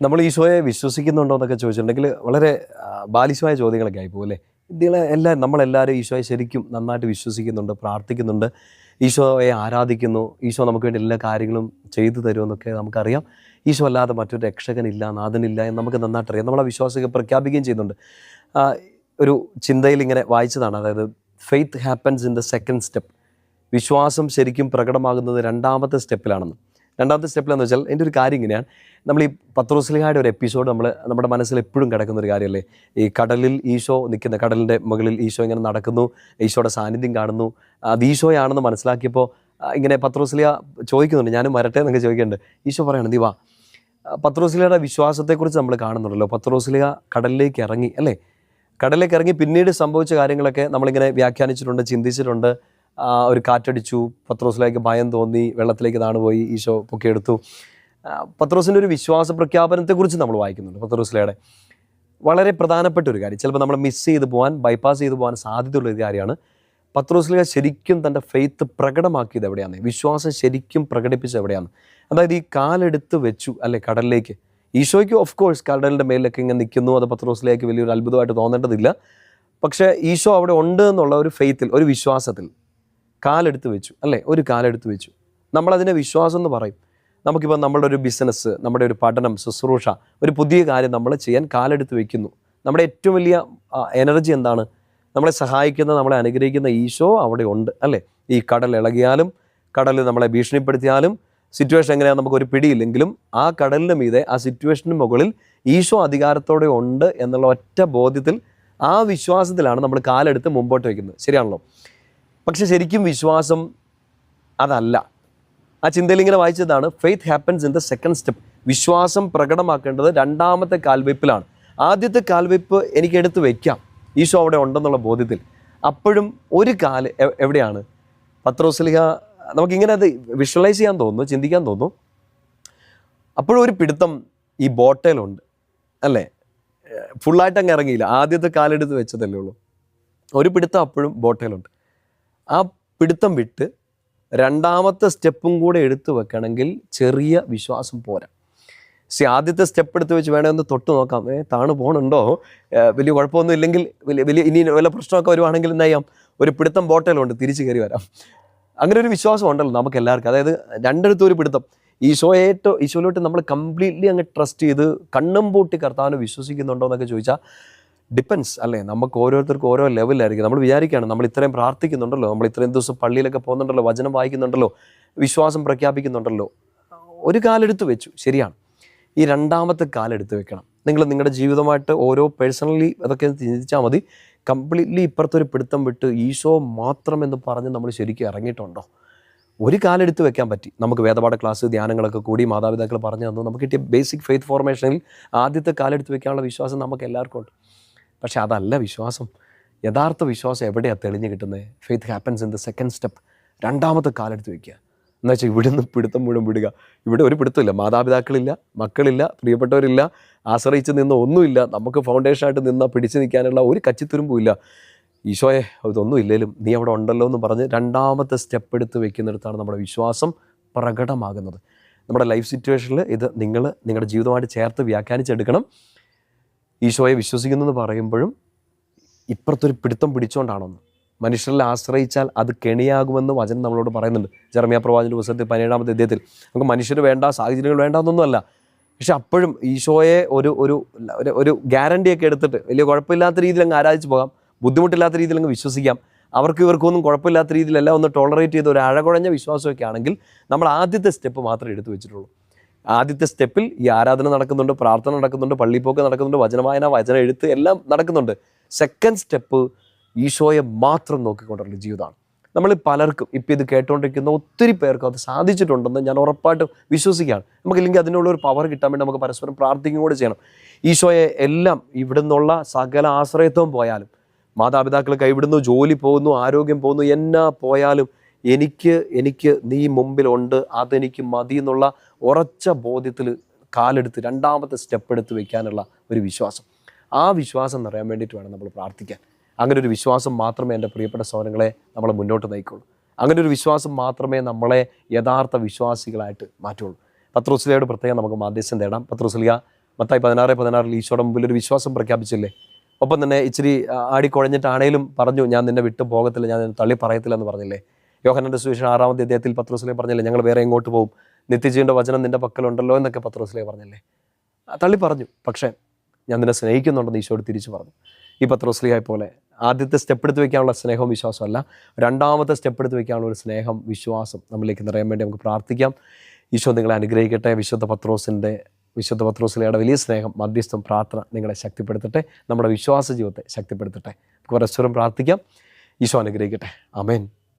നമ്മൾ ഈശോയെ വിശ്വസിക്കുന്നുണ്ടോ എന്നൊക്കെ ചോദിച്ചിട്ടുണ്ടെങ്കിൽ വളരെ ബാലിശമായ ചോദ്യങ്ങളൊക്കെ ആയിപ്പോകും അല്ലേ? ഇതികളെ എല്ലാം നമ്മളെല്ലാവരും ഈശോയെ ശരിക്കും നന്നായിട്ട് വിശ്വസിക്കുന്നുണ്ട് പ്രാർത്ഥിക്കുന്നുണ്ട്. ഈശോയെ ആരാധിക്കുന്നു ഈശോ നമുക്ക് വേണ്ടി എല്ലാ കാര്യങ്ങളും ചെയ്തു തരുമെന്നൊക്കെ നമുക്കറിയാം. ഈശോ അല്ലാതെ മറ്റൊരു രക്ഷകനില്ല നാഥനില്ല എന്ന് നമുക്ക് നന്നായിട്ട് അറിയാം. നമ്മളെ വിശ്വാസമൊക്കെ പ്രഖ്യാപിക്കുകയും ചെയ്യുന്നുണ്ട്. ഒരു ചിന്തയിൽ ഇങ്ങനെ വായിച്ചതാണ്. അതായത് faith happens in the second step വിശ്വാസം ശരിക്കും പ്രകടമാകുന്നത് രണ്ടാമത്തെ സ്റ്റെപ്പിലാണെന്ന്. രണ്ടാമത്തെ സ്റ്റെപ്പിൽ എന്ന് വെച്ചാൽ എന്റെ ഒരു കാര്യം ഇങ്ങനെയാണ്. നമ്മൾ ഈ പത്രോസ്ലിഹായുടെ ഒരു എപ്പിസോഡ് നമ്മൾ നമ്മുടെ മനസ്സിൽ എപ്പോഴും കിടക്കുന്ന ഒരു കാര്യമല്ലേ? ഈ കടലിൽ ഈശോ നിൽക്കുന്ന കടലിന്റെ മുകളിൽ ഈശോ ഇങ്ങനെ നടക്കുന്നു ഈശോയുടെ സാന്നിധ്യം കാണുന്നു. അത് ഈശോയാണെന്ന് മനസ്സിലാക്കിയപ്പോൾ ഇങ്ങനെ പത്രോസ്ലിയ ചോദിക്കുന്നുണ്ട്. ഞാനും വരട്ടെ എന്നൊക്കെ ചോദിക്കുന്നുണ്ട്. ഈശോ പറയണം നീ വാ. വിശ്വാസത്തെക്കുറിച്ച് നമ്മൾ കാണുന്നുണ്ടല്ലോ. പത്രോസ്ലിയ കടലിലേക്ക് ഇറങ്ങി അല്ലേ? കടലിലേക്ക് ഇറങ്ങി പിന്നീട് സംഭവിച്ച കാര്യങ്ങളൊക്കെ നമ്മളിങ്ങനെ വ്യാഖ്യാനിച്ചിട്ടുണ്ട് ചിന്തിച്ചിട്ടുണ്ട്. ഒരു കാറ്റടിച്ചു. പത്രോസിലേക്ക് ഭയം തോന്നി. വെള്ളത്തിലേക്ക് താണുപോയി. ഈശോ പൊക്കിയെടുത്തു. പത്രോസിന്റെ ഒരു വിശ്വാസ പ്രഖ്യാപനത്തെക്കുറിച്ച് നമ്മൾ വായിക്കുന്നുണ്ട് പത്രോസിലയുടെ വളരെ പ്രധാനപ്പെട്ട ഒരു കാര്യം. ചിലപ്പോൾ നമ്മൾ മിസ് ചെയ്ത് പോകാൻ ബൈപ്പാസ് ചെയ്ത് പോകാൻ സാധ്യതയുള്ള ഒരു കാര്യമാണ്. പത്രോസിലേക്ക് ശരിക്കും തന്റെ ഫെയ്ത്ത് പ്രകടമാക്കിയത് എവിടെയാണ് വിശ്വാസം ശരിക്കും പ്രകടിപ്പിച്ചത് എവിടെയാണ് അതായത് ഈ കാലെടുത്ത് വെച്ചു അല്ലെ കടലിലേക്ക്. ഈശോയ്ക്ക് ഓഫ് കോഴ്സ് കടലിന്റെ മേലിലൊക്കെ ഇങ്ങനെ നിൽക്കുന്നു. അത് പത്രോസിലേക്ക് വലിയൊരു അത്ഭുതമായിട്ട് തോന്നേണ്ടതില്ല. പക്ഷേ ഈശോ അവിടെ ഉണ്ട് എന്നുള്ള ഒരു ഫെയ്ത്തിൽ ഒരു വിശ്വാസത്തിൽ കാലെടുത്ത് വെച്ചു അല്ലേ? ഒരു കാലെടുത്ത് വെച്ചു. നമ്മളതിനെ വിശ്വാസം എന്ന് പറയും. നമുക്കിപ്പോൾ നമ്മളുടെ ഒരു ബിസിനസ് നമ്മുടെ ഒരു പഠനം ശുശ്രൂഷ ഒരു പുതിയ കാര്യം നമ്മൾ ചെയ്യാൻ കാലെടുത്ത് വെക്കുന്നു. നമ്മുടെ ഏറ്റവും വലിയ എനർജി എന്താണ്? നമ്മളെ സഹായിക്കുന്ന നമ്മളെ അനുഗ്രഹിക്കുന്ന ഈശോ അവിടെ ഉണ്ട് അല്ലേ? ഈ കടൽ ഇളകിയാലും കടൽ നമ്മളെ ഭീഷണിപ്പെടുത്തിയാലും സിറ്റുവേഷൻ എങ്ങനെയാണ് നമുക്കൊരു പിടിയില്ലെങ്കിലും ആ കടലിന് മീതെ ആ സിറ്റുവേഷന് മുകളിൽ ഈശോ അധികാരത്തോടെ ഉണ്ട് എന്നുള്ള ഒറ്റ ബോധ്യത്തിൽ ആ വിശ്വാസത്തിലാണ് നമ്മൾ കാലെടുത്ത് മുമ്പോട്ട് വയ്ക്കുന്നത് ശരിയാണല്ലോ? പക്ഷെ ശരിക്കും വിശ്വാസം അതല്ല. ആ ചിന്തയിൽ ഇങ്ങനെ വായിച്ചതാണ് faith happens in the second step വിശ്വാസം പ്രകടമാക്കേണ്ടത് രണ്ടാമത്തെ കാൽവയ്പ്പിലാണ്. ആദ്യത്തെ കാൽവയ്പ്പ് എനിക്ക് എടുത്ത് വയ്ക്കാം ഈശോ അവിടെ ഉണ്ടെന്നുള്ള ബോധ്യത്തിൽ. അപ്പോഴും ഒരു കാൽ എവിടെയാണ്? പത്രോസ്ലിഹ നമുക്കിങ്ങനെ അത് വിഷ്വലൈസ് ചെയ്യാൻ തോന്നുന്നു ചിന്തിക്കാൻ തോന്നുന്നു. അപ്പോഴും ഒരു പിടുത്തം ഈ ബോട്ടയിലുണ്ട് അല്ലേ? ഫുള്ളായിട്ട് അങ്ങ് ഇറങ്ങിയില്ല. ആദ്യത്തെ കാലെടുത്ത് വെച്ചതല്ലേ ഉള്ളൂ. ഒരു പിടുത്തം അപ്പോഴും ബോട്ടയിലുണ്ട് ആ പിടുത്തം വിട്ട് രണ്ടാമത്തെ സ്റ്റെപ്പും കൂടെ എടുത്തു വെക്കണമെങ്കിൽ ചെറിയ വിശ്വാസം പോരാ. പക്ഷെ ആദ്യത്തെ സ്റ്റെപ്പ് എടുത്ത് വെച്ച് വേണേ ഒന്ന് തൊട്ട് നോക്കാം. ഏ താണു പോകണുണ്ടോ വലിയ കുഴപ്പമൊന്നും ഇല്ലെങ്കിൽ വലിയ വലിയ ഇനി വല്ല പ്രശ്നമൊക്കെ വരുവാണെങ്കിൽ എന്താ ചെയ്യാം? ഒരു പിടുത്തം ബോട്ടലുണ്ട് തിരിച്ച് കയറി വരാം. അങ്ങനെ ഒരു വിശ്വാസം ഉണ്ടല്ലോ നമുക്ക് എല്ലാവർക്കും. അതായത് രണ്ടിടത്തും ഒരു പിടുത്തം. ഈശോയേറ്റോ ഈശോയിലോട്ട് നമ്മൾ കംപ്ലീറ്റ്ലി അങ്ങ് ട്രസ്റ്റ് ചെയ്ത് കണ്ണും പൂട്ടി കർത്താവിനെ വിശ്വസിക്കുന്നുണ്ടോ എന്നൊക്കെ ചോദിച്ചാൽ ഡിപ്പെൻസ് അല്ലേ? നമുക്ക് ഓരോരുത്തർക്കും ഓരോ ലെവലായിരിക്കും നമ്മൾ വിചാരിക്കുകയാണ് നമ്മൾ ഇത്രയും പ്രാർത്ഥിക്കുന്നുണ്ടല്ലോ നമ്മൾ ഇത്രയും ദിവസം പള്ളിയിലൊക്കെ പോകുന്നുണ്ടല്ലോ വചനം വായിക്കുന്നുണ്ടല്ലോ വിശ്വാസം പ്രഖ്യാപിക്കുന്നുണ്ടല്ലോ. ഒരു കാലെടുത്ത് വെച്ചു ശരിയാണ്. ഈ രണ്ടാമത്തെ കാലെടുത്ത് വെക്കണം. നിങ്ങൾ നിങ്ങളുടെ ജീവിതമായിട്ട് ഓരോ പേഴ്സണലി അതൊക്കെ ചിന്തിച്ചാൽ മതി. കംപ്ലീറ്റ്ലി ഇപ്പുറത്തൊരു പിടുത്തം വിട്ട് ഈശോ മാത്രം എന്ന് പറഞ്ഞ് നമ്മൾ ശരിക്കും ഇറങ്ങിയിട്ടുണ്ടോ? ഒരു കാലെടുത്ത് വെക്കാൻ പറ്റി. നമുക്ക് വേദപാഠ ക്ലാസ് ധ്യാനങ്ങളൊക്കെ കൂടി മാതാപിതാക്കൾ പറഞ്ഞു തന്നു. നമുക്ക് കിട്ടിയ ബേസിക് ഫെയ്ത്ത് ഫോർമേഷനിൽ ആദ്യത്തെ കാലെടുത്ത് വെക്കാനുള്ള വിശ്വാസം നമുക്ക് എല്ലാവർക്കും ഉണ്ട്. പക്ഷെ അതല്ല വിശ്വാസം. യഥാർത്ഥ വിശ്വാസം എവിടെയാണ് തെളിഞ്ഞു കിട്ടുന്നത് faith happens in the second step രണ്ടാമത്തെ കാലെടുത്ത് വയ്ക്കുക എന്ന് വെച്ചാൽ ഇവിടുന്ന് പിടുത്തം മുഴുവൻ വിടുക. ഇവിടെ ഒരു പിടുത്തമില്ല. മാതാപിതാക്കളില്ല മക്കളില്ല പ്രിയപ്പെട്ടവരില്ല ആശ്രയിച്ച് നിന്ന ഒന്നുമില്ല. നമുക്ക് ഫൗണ്ടേഷനായിട്ട് നിന്ന പിടിച്ചു നിൽക്കാനുള്ള ഒരു കച്ചിത്തുരുമ്പുമില്ല ഈശോയെ ഇതൊന്നും ഇല്ലേലും നീ അവിടെ ഉണ്ടല്ലോ എന്ന് പറഞ്ഞ് രണ്ടാമത്തെ സ്റ്റെപ്പ് എടുത്ത് വെക്കുന്നിടത്താണ് നമ്മുടെ വിശ്വാസം പ്രകടമാകുന്നത്. നമ്മുടെ ലൈഫ് സിറ്റുവേഷനിൽ ഇത് നിങ്ങൾ നിങ്ങളുടെ ജീവിതമായിട്ട് ചേർത്ത് വ്യാഖ്യാനിച്ചെടുക്കണം. ഈശോയെ വിശ്വസിക്കുന്നു എന്ന് പറയുമ്പോഴും ഇപ്പുറത്തൊരു പിടുത്തം പിടിച്ചുകൊണ്ടാണെന്ന് മനുഷ്യരിൽ ആശ്രയിച്ചാൽ അത് കെണിയാകുമെന്ന് വചനം നമ്മളോട് പറയുന്നുണ്ട്. ജർമ്മിയ പ്രവാചന്റെ പുസ്തകത്തിൽ പതിനേഴാമത്തെ അദ്ദേഹത്തിൽ നമുക്ക് മനുഷ്യർ വേണ്ട സാഹചര്യങ്ങൾ വേണ്ട എന്നൊന്നുമല്ല. പക്ഷെ അപ്പോഴും ഈശോയെ ഒരു ഒരു- ഒരു ഗ്യാരണ്ടിയൊക്കെ എടുത്തിട്ട് വലിയ കുഴപ്പമില്ലാത്ത രീതിയിൽ അങ്ങ് ആരാധിച്ച് പോകാം. ബുദ്ധിമുട്ടില്ലാത്ത രീതിയിൽ അങ്ങ് വിശ്വസിക്കാം. അവർക്ക് ഇവർക്കൊന്നും കുഴപ്പമില്ലാത്ത രീതിയിലല്ല ഒന്ന് ടോളറേറ്റ് ചെയ്ത് ഒരു അഴകുഴഞ്ഞ വിശ്വാസമൊക്കെ ആണെങ്കിൽ നമ്മൾ ആദ്യത്തെ സ്റ്റെപ്പ് മാത്രമേ എടുത്തു വെച്ചിട്ടുള്ളൂ. ആദ്യത്തെ സ്റ്റെപ്പിൽ ഈ ആരാധന നടക്കുന്നുണ്ട് പ്രാർത്ഥന നടക്കുന്നുണ്ട് പള്ളിപ്പോക്ക് നടക്കുന്നുണ്ട് വചനവായന വചന എഴുത്ത് എല്ലാം നടക്കുന്നുണ്ട്. സെക്കൻഡ് സ്റ്റെപ്പ് ഈശോയെ മാത്രം നോക്കിക്കൊണ്ടുള്ള ജീവിതമാണ്. നമ്മൾ പലർക്കും ഇപ്പം ഇത് കേട്ടുകൊണ്ടിരിക്കുന്ന ഒത്തിരി പേർക്കും അത് സാധിച്ചിട്ടുണ്ടെന്ന് ഞാൻ ഉറപ്പായിട്ടും വിശ്വസിക്കുകയാണ്. നമുക്കില്ലെങ്കിൽ അതിനുള്ള ഒരു പവർ കിട്ടാൻ വേണ്ടി നമുക്ക് പരസ്പരം പ്രാർത്ഥിക്കുകയും കൂടെ ചെയ്യണം. ഈശോയെ എല്ലാം ഇവിടെ നിന്നുള്ള സകല ആശ്രയത്വം പോയാലും മാതാപിതാക്കൾ കൈവിടുന്നു ജോലി പോകുന്നു ആരോഗ്യം പോകുന്നു എന്നാ പോയാലും എനിക്ക് എനിക്ക് നീ മുമ്പിലുണ്ട് അതെനിക്ക് മതി എന്നുള്ള ഉറച്ച ബോധ്യത്തിൽ കാലെടുത്ത് രണ്ടാമത്തെ സ്റ്റെപ്പ് എടുത്ത് വെക്കാനുള്ള ഒരു വിശ്വാസം. ആ വിശ്വാസം നിറയാൻ വേണ്ടിയിട്ട് വേണം നമ്മൾ പ്രാർത്ഥിക്കാൻ. അങ്ങനെ ഒരു വിശ്വാസം മാത്രമേ എന്റെ പ്രിയപ്പെട്ട സൗരങ്ങളെ നമ്മളെ മുന്നോട്ട് നയിക്കുള്ളൂ. അങ്ങനെ ഒരു വിശ്വാസം മാത്രമേ നമ്മളെ യഥാർത്ഥ വിശ്വാസികളായിട്ട് മാറ്റുള്ളൂ. പത്രോസ്ലിയയുടെ പ്രത്യേകം നമുക്ക് മാധ്യസ്ഥം തേടാം. പത്രോസ്ലിയ മത്തായി പതിനാറ് പതിനാറിൽ ഈശോയുടെ മുമ്പിൽ ഒരു വിശ്വാസം പ്രഖ്യാപിച്ചില്ലേ? ഒപ്പം തന്നെ ഇച്ചിരി ആടിക്കുഴഞ്ഞിട്ടാണേലും പറഞ്ഞു ഞാൻ നിന്നെ വിട്ടു പോകത്തില്ല ഞാൻ നിന്നെ തള്ളി പറയത്തില്ല എന്ന് പറഞ്ഞില്ലേ? യോഹനന്റെ സുവിശേഷം ആറാമത്തെ അദ്ദേഹത്തിൽ പത്രോസിലെ പറഞ്ഞില്ലേ ഞങ്ങൾ വേറെ എങ്ങോട്ട് പോകും നിത്യജീവന്റെ വചനം നിന്റെ പക്കലുണ്ടല്ലോ എന്നൊക്കെ പത്രോസിലെ പറഞ്ഞില്ലേ? തള്ളി പറഞ്ഞു പക്ഷേ ഞാൻ നിന്നെ സ്നേഹിക്കുന്നുണ്ടെന്ന് ഈശോട് തിരിച്ചു പറഞ്ഞു. ഈ പത്രോസ്ലിയായി പോലെ ആദ്യത്തെ സ്റ്റെപ്പ് എടുത്ത് വെക്കാനുള്ള സ്നേഹവും വിശ്വാസമല്ല രണ്ടാമത്തെ സ്റ്റെപ്പ് എടുത്ത് വെക്കാനുള്ള ഒരു സ്നേഹം വിശ്വാസം നമ്മളിലേക്ക് നിറയാൻ വേണ്ടി നമുക്ക് പ്രാർത്ഥിക്കാം. ഈശോ നിങ്ങളെ അനുഗ്രഹിക്കട്ടെ. വിശുദ്ധ പത്രോസിന്റെ വിശുദ്ധ പത്രോസിലയുടെ വലിയ സ്നേഹം മധ്യസ്ഥം പ്രാർത്ഥന നിങ്ങളെ ശക്തിപ്പെടുത്തട്ടെ. നമ്മുടെ വിശ്വാസ ജീവിതത്തെ ശക്തിപ്പെടുത്തട്ടെ. നമുക്ക് പരസ്പരം പ്രാർത്ഥിക്കാം. ഈശോ അനുഗ്രഹിക്കട്ടെ. അമേൻ